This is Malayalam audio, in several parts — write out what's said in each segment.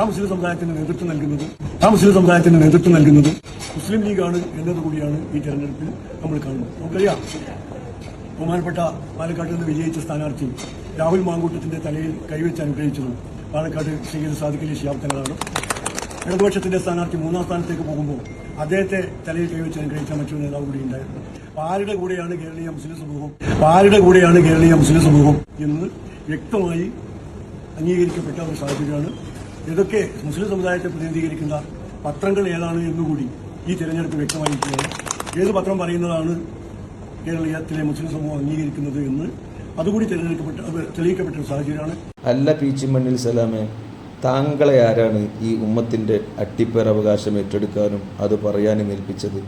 ആ മുസ്ലിം സമുദായത്തിന് നേതൃത്വം നൽകുന്നത് ആ മുസ്ലിം സമുദായത്തിന് നേതൃത്വം നൽകുന്നത് മുസ്ലിം ലീഗാണ് എന്നതുകൂടിയാണ് ഈ തെരഞ്ഞെടുപ്പിൽ നമ്മൾ കാണുന്നത്. നമുക്കറിയാം ബഹുമാനപ്പെട്ട പാലക്കാട് നിന്ന് വിജയിച്ച സ്ഥാനാർത്ഥി രാഹുൽ മാങ്കൂട്ടത്തിന്റെ തലയിൽ കൈവച്ച് അനുഗ്രഹിച്ചതും പാലക്കാട് സയ്യിദ് സാധിക്കലി ശിയാർത്ഥങ്ങളാണ് ഇടതുപക്ഷത്തിന്റെ സ്ഥാനാർത്ഥി മൂന്നാം സ്ഥാനത്തേക്ക് പോകുമ്പോൾ അദ്ദേഹത്തെ തലയിൽ കൈവച്ച് അനുഗ്രഹിച്ച മറ്റൊരു നേതാവ് കൂടി ഉണ്ടായിരുന്നു. ആരുടെ കൂടെയാണ് കേരളീയ മുസ്ലിം സമൂഹം ആരുടെ കൂടെയാണ് കേരളീയ മുസ്ലിം സമൂഹം എന്ന് വ്യക്തമായി അംഗീകരിക്കപ്പെട്ട ഒരു സാഹചര്യമാണ് ഇതൊക്കെ മുസ്ലിം സമുദായത്തെ പ്രതിനിധീകരിക്കുന്ന പത്രങ്ങൾ ഏതാണ് എന്നുകൂടി ഈ തെരഞ്ഞെടുപ്പ് വ്യക്തമായിരിക്കുകയാണ്. ഏത് പത്രം പറയുന്നതാണ് കേരളീയത്തിലെ മുസ്ലിം സമൂഹം അംഗീകരിക്കുന്നത് എന്ന് അതുകൂടി തിരഞ്ഞെടുക്കപ്പെട്ട തെളിയിക്കപ്പെട്ട ഒരു സാഹചര്യമാണ്. അല്ല പീച്ചിമണ്ണിൽ സലാമേ താങ്കളെ ആരാണ് ഈ ഉമ്മത്തിന്റെ അട്ടിപ്പേരവകാശം ഏറ്റെടുക്കാനും അത് പറയാനും ഏൽപ്പിച്ചത്?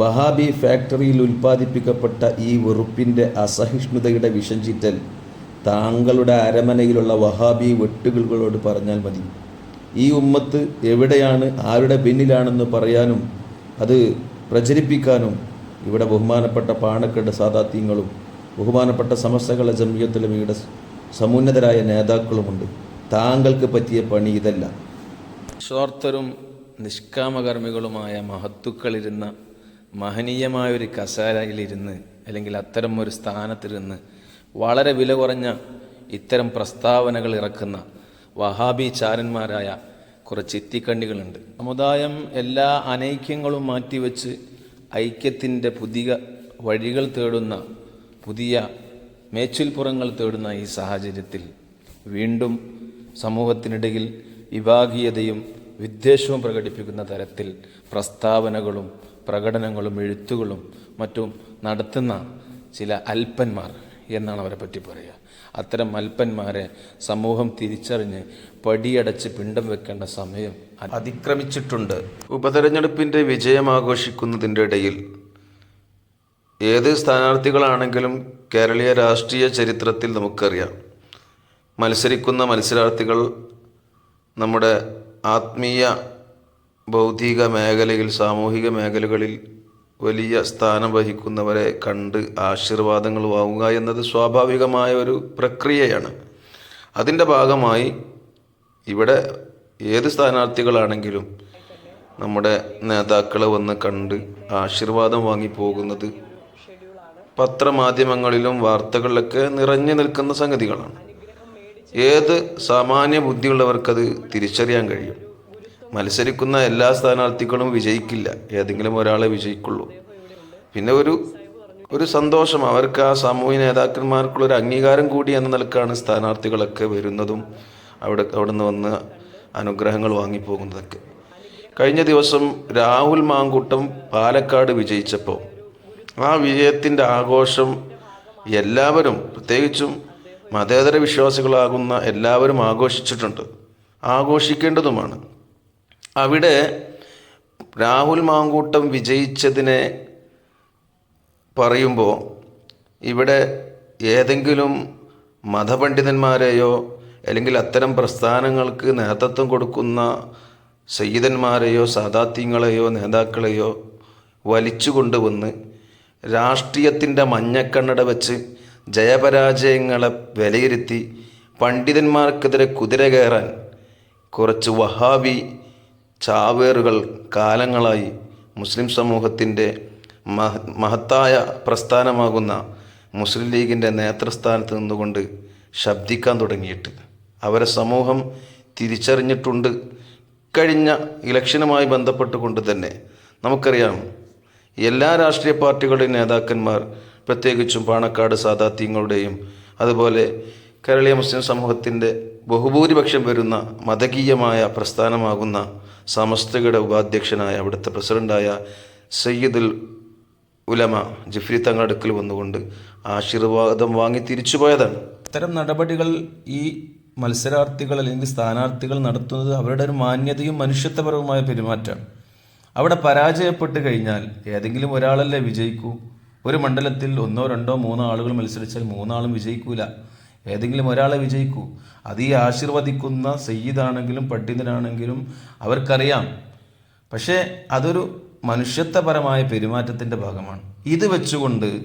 വഹാബി ഫാക്ടറിയിൽ ഉൽപ്പാദിപ്പിക്കപ്പെട്ട ഈ വെറുപ്പിന്റെ അസഹിഷ്ണുതയുടെ വിഷം ചീറ്റൽ താങ്കളുടെ അരമനയിലുള്ള വഹാബി വെട്ടുകളോട് പറഞ്ഞാൽ മതി. ഈ ഉമ്മത്ത് എവിടെയാണ് ആരുടെ പിന്നിലാണെന്ന് പറയാനും അത് പ്രചരിപ്പിക്കാനും ഇവിടെ ബഹുമാനപ്പെട്ട പാണക്കെട്ട് സാദാത്യങ്ങളും ബഹുമാനപ്പെട്ട സമസ്തകളെ ഇവിടെ സമുന്നതരായ നേതാക്കളുമുണ്ട്. താങ്കൾക്ക് പറ്റിയ പണി ഇതല്ല. സ്വാർത്ഥരും നിഷ്കാമകർമ്മികളുമായ മഹത്തുക്കളിരുന്ന മഹനീയമായൊരു കസാരയിലിരുന്ന് അല്ലെങ്കിൽ അത്തരം ഒരു സ്ഥാനത്തിരുന്ന് വളരെ വില കുറഞ്ഞ ഇത്തരം പ്രസ്താവനകൾ ഇറക്കുന്ന വഹാബി ചാരന്മാരായ കുറച്ച് ഇത്തിക്കണ്ണികളുണ്ട് സമുദായം എല്ലാ അനൈക്യങ്ങളും മാറ്റിവെച്ച് ഐക്യത്തിന്റെ പുതിയ വഴികൾ തേടുന്ന പുതിയ മേച്ചിൽപ്പുറങ്ങൾ തേടുന്ന ഈ സാഹചര്യത്തിൽ വീണ്ടും സമൂഹത്തിനിടയിൽ വിഭാഗീയതയും വിദ്വേഷവും പ്രകടിപ്പിക്കുന്ന തരത്തിൽ പ്രസ്താവനകളും പ്രകടനങ്ങളും എഴുത്തുകളും മറ്റും നടത്തുന്ന ചില അല്പന്മാർ എന്നാണ് അവരെ പറ്റി പറയുക. അത്തരം അല്പന്മാരെ സമൂഹം തിരിച്ചറിഞ്ഞ് പടിയടച്ച് പിണ്ടം വെക്കേണ്ട സമയം അതിക്രമിച്ചിട്ടുണ്ട്. ഉപതെരഞ്ഞെടുപ്പിന്റെ വിജയം ആഘോഷിക്കുന്നതിന്റെ ഇടയിൽ ഏത് സ്ഥാനാർത്ഥികളാണെങ്കിലും കേരളീയ രാഷ്ട്രീയ ചരിത്രത്തിൽ നമുക്കറിയാം. മത്സരിക്കുന്ന മത്സരാർത്ഥികൾ നമ്മുടെ ആത്മീയ ഭൗതിക മേഖലയിൽ സാമൂഹിക മേഖലകളിൽ വലിയ സ്ഥാനം വഹിക്കുന്നവരെ കണ്ട് ആശീർവാദങ്ങൾ വാങ്ങുക എന്നത് സ്വാഭാവികമായ ഒരു പ്രക്രിയയാണ്. അതിന്റെ ഭാഗമായി ഇവിടെ ഏത് സ്ഥാനാർത്ഥികളാണെങ്കിലും നമ്മുടെ നേതാക്കളെ വന്ന് കണ്ട് ആശീർവാദം വാങ്ങിപ്പോകുന്നത് പത്രമാധ്യമങ്ങളിലും വാർത്തകളിലൊക്കെ നിറഞ്ഞു നിൽക്കുന്ന സംഗതികളാണ്. ഏത് സാമാന്യ ബുദ്ധിയുള്ളവർക്കത് തിരിച്ചറിയാൻ കഴിയും? മത്സരിക്കുന്ന എല്ലാ സ്ഥാനാർത്ഥികളും വിജയിക്കില്ല. ഏതെങ്കിലും ഒരാളെ വിജയിക്കുള്ളൂ. പിന്നെ ഒരു ഒരു സന്തോഷം. അവർക്ക് ആ സാമൂഹ്യ നേതാക്കന്മാർക്കുള്ള ഒരു അംഗീകാരം കൂടി എന്ന നിലക്കാണ് സ്ഥാനാർത്ഥികളൊക്കെ വരുന്നതും അവിടെ അവിടുന്ന് വന്ന് അനുഗ്രഹങ്ങൾ വാങ്ങിപ്പോകുന്നതൊക്കെ. കഴിഞ്ഞ ദിവസം രാഹുൽ മാങ്കൂട്ടം പാലക്കാട് വിജയിച്ചപ്പോൾ ആ വിജയത്തിന്റെ ആഘോഷം എല്ലാവരും പ്രത്യേകിച്ചും മതേതര വിശ്വാസികളാകുന്ന എല്ലാവരും ആഘോഷിച്ചിട്ടുണ്ട്. ആഘോഷിക്കേണ്ടതുമാണ്. അവിടെ രാഹുൽ മാങ്കൂട്ടം വിജയിച്ചതിനെ പറയുമ്പോൾ ഇവിടെ ഏതെങ്കിലും മതപണ്ഡിതന്മാരെയോ അല്ലെങ്കിൽ അത്തരം പ്രസ്ഥാനങ്ങൾക്ക് നേതൃത്വം കൊടുക്കുന്ന സയ്യിദന്മാരെയോ സാദാത്യങ്ങളെയോ നേതാക്കളെയോ വലിച്ചു കൊണ്ടുവന്ന് രാഷ്ട്രീയത്തിന്റെ മഞ്ഞക്കണ്ണട വെച്ച് ജയപരാജയങ്ങളെ വിലയിരുത്തി പണ്ഡിതന്മാർക്കെതിരെ കുതിര കയറാൻ കുറച്ച് വഹാബി ചാവേറുകൾ കാലങ്ങളായി മുസ്ലിം സമൂഹത്തിന്റെ മഹ മഹത്തായ പ്രസ്ഥാനമാകുന്ന മുസ്ലിം ലീഗിന്റെ നേതൃസ്ഥാനത്ത് നിന്നുകൊണ്ട് ശബ്ദിക്കാൻ തുടങ്ങിയിട്ട്. അവരെ സമൂഹം തിരിച്ചറിഞ്ഞിട്ടുണ്ട്. കഴിഞ്ഞ ഇലക്ഷനുമായി ബന്ധപ്പെട്ടുകൊണ്ട് തന്നെ നമുക്കറിയാം എല്ലാ രാഷ്ട്രീയ പാർട്ടികളുടെയും നേതാക്കന്മാർ പ്രത്യേകിച്ചും പാണക്കാട് സാദാത്യങ്ങളുടെയും അതുപോലെ കേരളീയ മുസ്ലിം സമൂഹത്തിന്റെ ബഹുഭൂരിപക്ഷം വരുന്ന മതകീയമായ പ്രസ്ഥാനമാകുന്ന സമസ്തയുടെ ഉപാധ്യക്ഷനായ അവിടുത്തെ പ്രസിഡന്റായ സയ്യിദുൽ ഉലമ ജിഫ്രി തങ്ങളടുക്കൽ വന്നുകൊണ്ട് ആശീർവാദം വാങ്ങി തിരിച്ചുപോയതാണ് ഇത്തരം നടപടികൾ ഈ മത്സരാർത്ഥികൾ അല്ലെങ്കിൽ സ്ഥാനാർത്ഥികൾ നടത്തുന്നത് അവരുടെ ഒരു മാന്യതയും മനുഷ്യത്വപരവുമായ പെരുമാറ്റമാണ്. അവിടെ പരാജയപ്പെട്ട് കഴിഞ്ഞാൽ ഏതെങ്കിലും ഒരാളല്ലേ വിജയിക്കൂ? ഒരു മണ്ഡലത്തിൽ ഒന്നോ രണ്ടോ മൂന്നോ ആളുകൾ മത്സരിച്ചാൽ മൂന്നാളും വിജയിക്കൂല. ഏതെങ്കിലും ഒരാളെ വിജയിക്കൂ. അത് ഈ ആശീർവദിക്കുന്ന സയ്യിദാണെങ്കിലും പണ്ഡിതനാണെങ്കിലും അവർക്കറിയാം. പക്ഷേ അതൊരു മനുഷ്യത്വപരമായ പെരുമാറ്റത്തിന്റെ ഭാഗമാണ്. ഇത് വെച്ചുകൊണ്ട്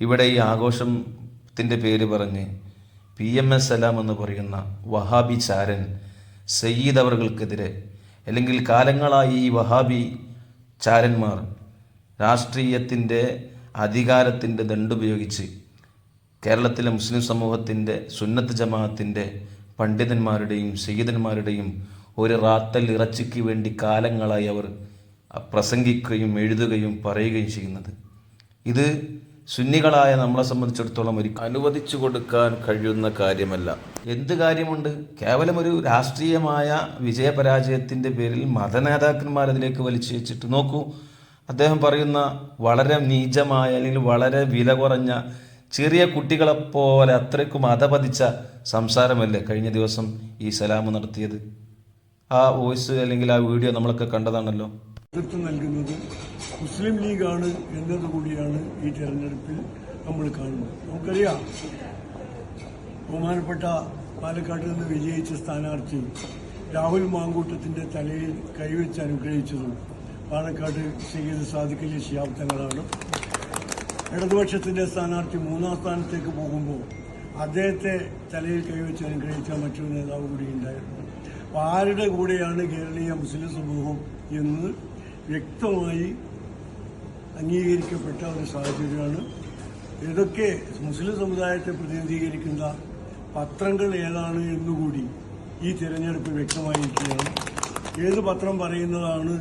ഇവിടെ ഈ ആഘോഷത്തിന്റെ പേര് പറഞ്ഞ് പി എം എസ് സലാം എന്ന് പറയുന്ന വഹാബി ചാരൻ സയ്യിദ് അവർകൾക്കെതിരെ അല്ലെങ്കിൽ കാലങ്ങളായി ഈ വഹാബി ചാരന്മാർ രാഷ്ട്രീയത്തിന്റെ അധികാരത്തിന്റെ ദണ്ടുപയോഗിച്ച് കേരളത്തിലെ മുസ്ലിം സമൂഹത്തിന്റെ സുന്നത്ത് ജമാഅത്തിന്റെ പണ്ഡിതന്മാരുടെയും സയ്യിദന്മാരുടെയും ഒരു റാത്തൽ ഇറച്ചിക്ക് വേണ്ടി കാലങ്ങളായി അവർ പ്രസംഗിക്കുകയും എഴുതുകയും പറയുകയും ചെയ്യുന്നത്. ഇത് സുന്നികളായ നമ്മളെ സംബന്ധിച്ചിടത്തോളം ഒരു അനുവദിച്ചു കൊടുക്കാൻ കഴിയുന്ന കാര്യമല്ല. എന്ത് കാര്യമുണ്ട്? കേവലം ഒരു രാഷ്ട്രീയമായ വിജയപരാജയത്തിന്റെ പേരിൽ മതനേതാക്കന്മാർ അതിലേക്ക് വലിച്ചു വെച്ചിട്ട് നോക്കൂ. അദ്ദേഹം പറയുന്ന വളരെ നീചമായ അല്ലെങ്കിൽ വളരെ വില കുറഞ്ഞ ചെറിയ കുട്ടികളെപ്പോലെ അത്രയ്ക്കും അധപതിച്ച സംസാരമല്ലേ കഴിഞ്ഞ ദിവസം ഈ സലാം നടത്തിയത്? ആ വോയിസ് അല്ലെങ്കിൽ ആ വീഡിയോ നമ്മളൊക്കെ കണ്ടതാണല്ലോ. നൽകുന്നത് മുസ്ലിം ലീഗാണ് എന്നതുകൂടിയാണ് ഈ തെരഞ്ഞെടുപ്പിൽ നമ്മൾ കാണുന്നത്. നമുക്കറിയാം ബഹുമാനപ്പെട്ട പാലക്കാട് നിന്ന് വിജയിച്ച സ്ഥാനാർത്ഥി രാഹുൽ മാങ്കൂട്ടത്തിന്റെ തലയിൽ കൈവച്ച് അനുഗ്രഹിച്ചതും പാലക്കാട് സയ്യിദ് സാദിഖ് അലി ഇടതുപക്ഷത്തിന്റെ സ്ഥാനാർത്ഥി മൂന്നാം സ്ഥാനത്തേക്ക് പോകുമ്പോൾ അദ്ദേഹത്തെ തലയിൽ കൈവച്ച് അനുഗ്രഹിച്ച മറ്റൊരു നേതാവ് കൂടി ഉണ്ടായിരുന്നു. അപ്പൊ ആരുടെ കൂടെയാണ് കേരളീയ മുസ്ലിം സമൂഹം എന്ന് വ്യക്തമായി അംഗീകരിക്കപ്പെട്ട ഒരു സാഹചര്യമാണ്. ഇതൊക്കെ മുസ്ലിം സമുദായത്തെ പ്രതിനിധീകരിക്കുന്ന പത്രങ്ങൾ ഏതാണ് എന്നുകൂടി ഈ തിരഞ്ഞെടുപ്പ് വ്യക്തമായിരിക്കുകയാണ്. ഏത് പത്രം പറയുന്നതാണ്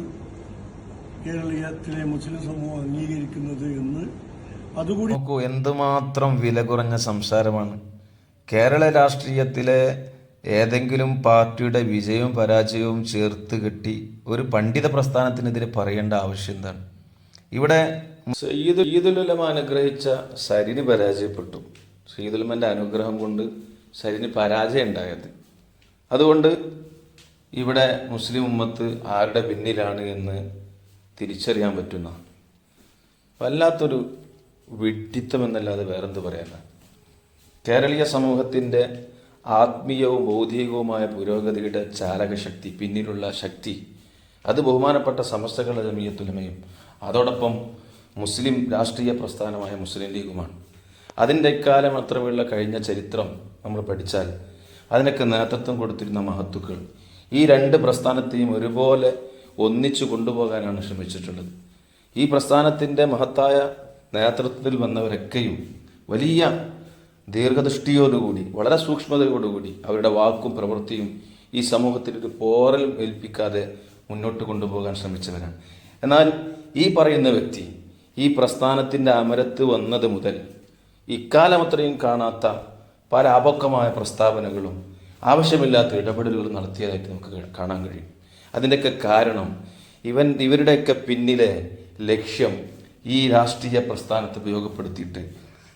കേരളീയത്തിലെ മുസ്ലിം സമൂഹം അംഗീകരിക്കുന്നത് എന്ന് അതുകൂടി നോക്കൂ എന്തുമാത്രം വില കുറഞ്ഞ സംസാരമാണ്. കേരള രാഷ്ട്രീയത്തിലെ ഏതെങ്കിലും പാർട്ടിയുടെ വിജയവും പരാജയവും ചേർത്ത് കെട്ടി ഒരു പണ്ഡിത പ്രസ്ഥാനത്തിനെതിരെ പറയേണ്ട ആവശ്യം എന്താണ്? ഇവിടെ സയ്യിദ് ഈദുലുലമ അനുഗ്രഹിച്ച സരിന് പരാജയപ്പെട്ടു. സയ്യിദുലമന്റെ അനുഗ്രഹം കൊണ്ട് സരിന് പരാജയം ഉണ്ടായത്. അതുകൊണ്ട് ഇവിടെ മുസ്ലിം ഉമ്മത്ത് ആരുടെ പിന്നിലാണ് എന്ന് തിരിച്ചറിയാൻ പറ്റുന്ന വല്ലാത്തൊരു വിഡ്ഢിത്തം എന്നല്ലാതെ വേറെന്ത് പറയാനാണ് കേരളീയ സമൂഹത്തിന്റെ ആത്മീയവും ബൗദ്ധികവുമായ പുരോഗതിയുടെ ചാലകശക്തി പിന്നിലുള്ള ശക്തി അത് ബഹുമാനപ്പെട്ട സമസ്തകളുടെ ജമീയത്തുലമയും അതോടൊപ്പം മുസ്ലിം രാഷ്ട്രീയ പ്രസ്ഥാനമായ മുസ്ലിം ലീഗുമാണ്. അതിന്റെ ഇക്കാലം മാത്രമുള്ള കഴിഞ്ഞ ചരിത്രം നമ്മൾ പഠിച്ചാൽ അതിനൊക്കെ നേതൃത്വം കൊടുത്തിരുന്ന മഹത്തുക്കൾ ഈ രണ്ട് പ്രസ്ഥാനത്തെയും ഒരുപോലെ ഒന്നിച്ചു കൊണ്ടുപോകാനാണ് ശ്രമിച്ചിട്ടുള്ളത്. ഈ പ്രസ്ഥാനത്തിന്റെ മഹത്തായ നേതൃത്വത്തിൽ വന്നവരൊക്കെയും വലിയ ദീർഘദൃഷ്ടിയോടുകൂടി വളരെ സൂക്ഷ്മതയോടുകൂടി അവരുടെ വാക്കും പ്രവൃത്തിയും ഈ സമൂഹത്തിൽ ഒരു പോറൽ ഏൽപ്പിക്കാതെ മുന്നോട്ട് കൊണ്ടുപോകാൻ ശ്രമിച്ചവരാണ്. എന്നാൽ ഈ പറയുന്ന വ്യക്തി ഈ പ്രസ്ഥാനത്തിന്റെ അമരത്ത് വന്നത് മുതൽ ഇക്കാലം അത്രയും കാണാത്ത പല അപക്വമായ പ്രസ്താവനകളും ആവശ്യമില്ലാത്ത ഇടപെടലുകളും നടത്തിയതായിട്ട് നമുക്ക് കാണാൻ കഴിയും. അതിന്റെയൊക്കെ കാരണം ഇവൻ ഇവരുടെയൊക്കെ പിന്നിലെ ലക്ഷ്യം ഈ രാഷ്ട്രീയ പ്രസ്ഥാനത്തെ ഉപയോഗപ്പെടുത്തിയിട്ട്.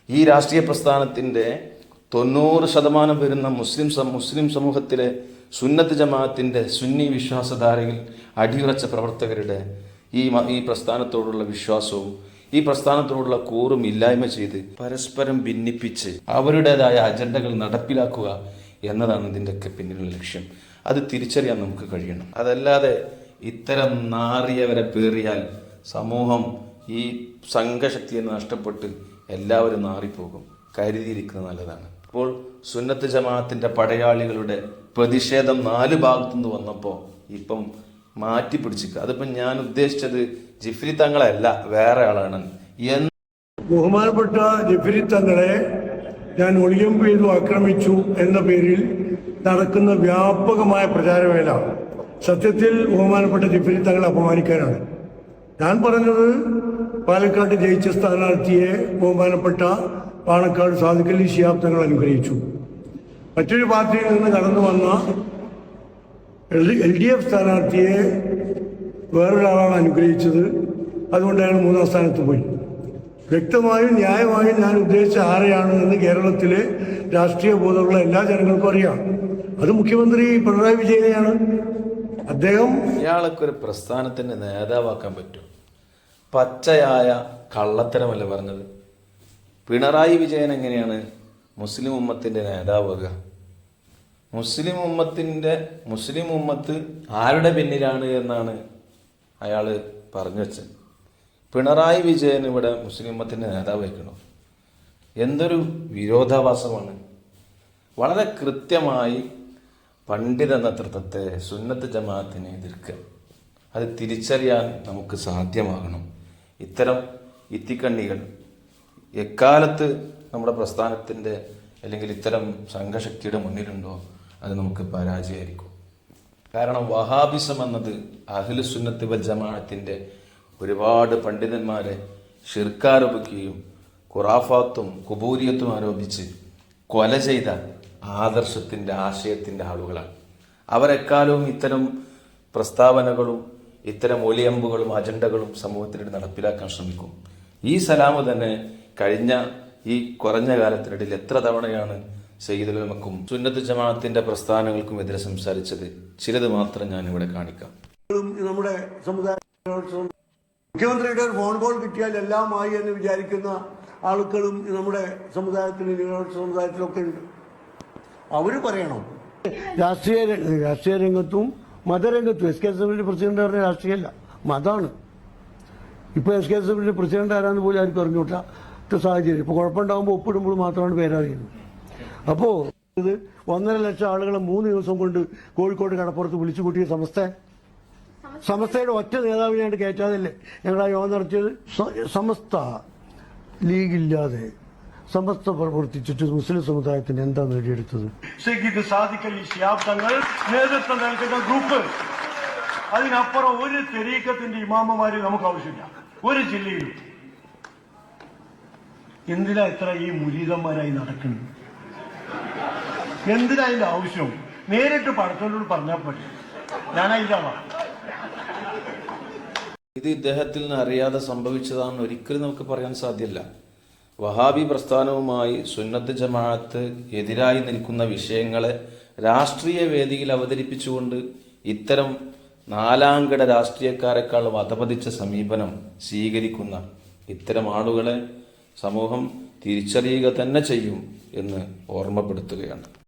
ഈ രാഷ്ട്രീയ പ്രസ്ഥാനത്തിന്റെ തൊണ്ണൂറ് ശതമാനം വരുന്ന മുസ്ലിം മുസ്ലിം സമൂഹത്തിലെ സുന്നത്ത് ജമാഅത്തിന്റെ സുന്നി വിശ്വാസധാരയിൽ അടിയുറച്ച പ്രവർത്തകരുടെ ഈ ഈ പ്രസ്ഥാനത്തോടുള്ള വിശ്വാസവും ഈ പ്രസ്ഥാനത്തോടുള്ള കൂറും ഇല്ലായ്മ ചെയ്ത് പരസ്പരം ഭിന്നിപ്പിച്ച് അവരുടേതായ അജണ്ടകൾ നടപ്പിലാക്കുക എന്നതാണ് ഇതിന്റെയൊക്കെ പിന്നിലുള്ള ലക്ഷ്യം. അത് തിരിച്ചറിയാൻ നമുക്ക് കഴിയണം. അതല്ലാതെ ഇത്തരം നാറിയവരെ പേറിയാൽ സമൂഹം ഈ സംഘശക്തി എന്ന് നഷ്ടപ്പെട്ട് എല്ലാവരും നാറിപ്പോകും. കരുതിയിരിക്കുന്നത് നല്ലതാണ്. ഇപ്പോൾ സുന്നത്ത് ജമാഅത്തിന്റെ പടയാളികളുടെ പ്രതിഷേധം നാല് ഭാഗത്തുനിന്ന് വന്നപ്പോൾ ഇപ്പം മാറ്റി പിടിച്ചിക്കുക അതിപ്പം ഞാൻ ഉദ്ദേശിച്ചത് ജിഫ്രി തങ്ങളല്ല വേറെ ആളാണ്. എന്ന് ബഹുമാനപ്പെട്ട ജിഫ്രി തങ്ങളെ ഞാൻ ഒളിയമ്പ് ചെയ്തു ആക്രമിച്ചു എന്ന പേരിൽ നടക്കുന്ന വ്യാപകമായ പ്രചാരവേല സത്യത്തിൽ ബഹുമാനപ്പെട്ട ജിഫ്രി തങ്ങളെ അപമാനിക്കാനാണ്. ഞാൻ പറഞ്ഞത് പാലക്കാട് ജയിച്ച സ്ഥാനാർത്ഥിയെ ബഹുമാനപ്പെട്ട പാണക്കാട് സാധുക്കലി ശിഹാബ് തങ്ങൾ അനുഗ്രഹിച്ചു. മറ്റൊരു പാർട്ടിയിൽ നിന്ന് കടന്നു വന്ന എൽ ഡി എഫ് സ്ഥാനാർത്ഥിയെ വേറൊരാളാണ് അനുഗ്രഹിച്ചത്. അതുകൊണ്ടാണ് മൂന്നാം സ്ഥാനത്ത് പോയി. വ്യക്തമായും ന്യായമായും ഞാൻ ഉദ്ദേശിച്ച ആരെയാണ് എന്ന് കേരളത്തിലെ രാഷ്ട്രീയ ബോധമുള്ള എല്ലാ ജനങ്ങൾക്കും അറിയാം. അത് മുഖ്യമന്ത്രി പിണറായി വിജയനെയാണ്. അദ്ദേഹം ഇയാൾക്കൊരു പ്രസ്ഥാനത്തിന്റെ നേതാവാക്കാൻ പറ്റും പച്ചയായ കള്ളത്തരമല്ല പറഞ്ഞത്? പിണറായി വിജയൻ എങ്ങനെയാണ് മുസ്ലിം ഉമ്മത്തിന്റെ നേതാവുക മുസ്ലിം ഉമ്മത്തിന്റെ മുസ്ലിം ഉമ്മത്ത് ആരുടെ പിന്നിലാണ് എന്നാണ് അയാൾ പറഞ്ഞു വെച്ചത്. പിണറായി വിജയൻ ഇവിടെ മുസ്ലിം ഉമ്മത്തിന്റെ നേതാവ് വയ്ക്കണം എന്തൊരു വിരോധാഭാസമാണ്. വളരെ കൃത്യമായി പണ്ഡിത നേതൃത്വത്തെ സുന്നത്ത് ജമാഅത്തിനെ എതിർക്കുക. അത് തിരിച്ചറിയാൻ നമുക്ക് സാധ്യമാകണം. ഇത്തരം ഇത്തിക്കണ്ണികൾ എക്കാലത്ത് നമ്മുടെ പ്രസ്ഥാനത്തിന്റെ അല്ലെങ്കിൽ ഇത്തരം സംഘശക്തിയുടെ മുന്നിലുണ്ടോ അത് നമുക്ക് പരാജയമായിരിക്കും. കാരണം വഹാബിസം എന്നത് അഖിലുസുന്നത്ത് വൽ ജമാഅത്തിന്റെ ഒരുപാട് പണ്ഡിതന്മാരെ ഷിർക്കാരോപിക്കുകയും ഖുറാഫാത്തും കുബൂരിയത്തും ആരോപിച്ച് കൊല ചെയ്ത ആദർശത്തിന്റെ ആശയത്തിന്റെ ആളുകളാണ്. അവരെക്കാലവും ഇത്തരം പ്രസ്താവനകളും ഇത്തരം ഒലിയമ്പുകളും അജണ്ടകളും സമൂഹത്തിനിടെ നടപ്പിലാക്കാൻ ശ്രമിക്കും. ഈ സലാമ് തന്നെ കഴിഞ്ഞ ഈ കുറഞ്ഞ കാലത്തിനിടയിൽ എത്ര തവണയാണ് സയ്യിദുലമക്കും സുന്നത്ത് ജമാഅത്തിന്റെ പ്രസ്ഥാനങ്ങൾക്കും എതിരെ സംസാരിച്ചത്? ചിലത് മാത്രം ഞാൻ ഇവിടെ കാണിക്കാം നമ്മുടെ സമുദായ മുഖ്യമന്ത്രിയുടെ ഒരു ഫോൺ കോൾ കിട്ടിയാൽ എല്ലാം ആയി എന്ന് വിചാരിക്കുന്ന ആളുകളും നമ്മുടെ സമുദായത്തിന് ന്യൂനപക്ഷ സമുദായത്തിലൊക്കെ ഉണ്ട്. അവർ പറയണം. രാഷ്ട്രീയ രാഷ്ട്രീയ രംഗത്തും മതരംഗത്തും എസ് കെ എസ് എഫിന്റെ പ്രസിഡന്റ് പറഞ്ഞ രാഷ്ട്രീയമല്ല. മതമാണ് ഇപ്പൊ എസ് കെ എസ് എഫിന്റെ പ്രസിഡന്റ് ആരാന്ന് പോലും ആർക്കും അറിഞ്ഞൂട്ടാത്ത സാഹചര്യം. ഇപ്പൊ കുഴപ്പമുണ്ടാകുമ്പോൾ ഒപ്പിടുമ്പോൾ മാത്രമാണ് പേരറിയുന്നത്. അപ്പോ ഇത് ഒന്നര ലക്ഷം ആളുകളെ മൂന്ന് ദിവസം കൊണ്ട് കോഴിക്കോട് കടപ്പുറത്ത് വിളിച്ചു കൂട്ടിയ സമസ്ത. സമസ്തയുടെ ഒറ്റ നേതാവിനെയാണ് കയറ്റാതല്ലേ ഞങ്ങൾ ആ യോഗം നടത്തിയത്? സമസ്ത ലീഗില്ലാതെ സമസ്ത പ്രവർത്തിച്ചിട്ട് മുസ്ലിം സമുദായത്തിന് എന്താ നേടിയെടുത്തത്? അലി ശിഹാബ് തങ്ങൾ നേതൃത്വം നൽകുന്ന ഗ്രൂപ്പ് അതിനപ്പുറം ഒരു തെരീക്കത്തിന്റെ ഇമാമമാര് നമുക്ക് ആവശ്യമില്ല ഒരു ജില്ലയിലും. എന്തിനാ ഇത്ര ഈ മുരീതന്മാരായി നടക്കുന്നത്? എന്തിനാ അതിന്റെ ആവശ്യം? നേരിട്ട് പടത്തോട് പറഞ്ഞാൽ പറ്റും ഞാനതിന്റെ ആളാണ് ഇത് ഇദ്ദേഹത്തിൽ നിന്ന് അറിയാതെ സംഭവിച്ചതാണെന്ന് ഒരിക്കലും നമുക്ക് പറയാൻ സാധ്യമല്ല വഹാബി പ്രസ്ഥാനവുമായി സുന്നത്ത് ജമാഅത്ത് എതിരായി നിൽക്കുന്ന വിഷയങ്ങളെ രാഷ്ട്രീയ വേദിയിൽ അവതരിപ്പിച്ചുകൊണ്ട് ഇത്തരം നാലാംകിട രാഷ്ട്രീയക്കാരെക്കാൾ വധപതിച്ച സമീപനം സ്വീകരിക്കുന്ന ഇത്തരം ആളുകളെ സമൂഹം തിരിച്ചറിയുക തന്നെ ചെയ്യും എന്ന് ഓർമ്മപ്പെടുത്തുകയാണ്.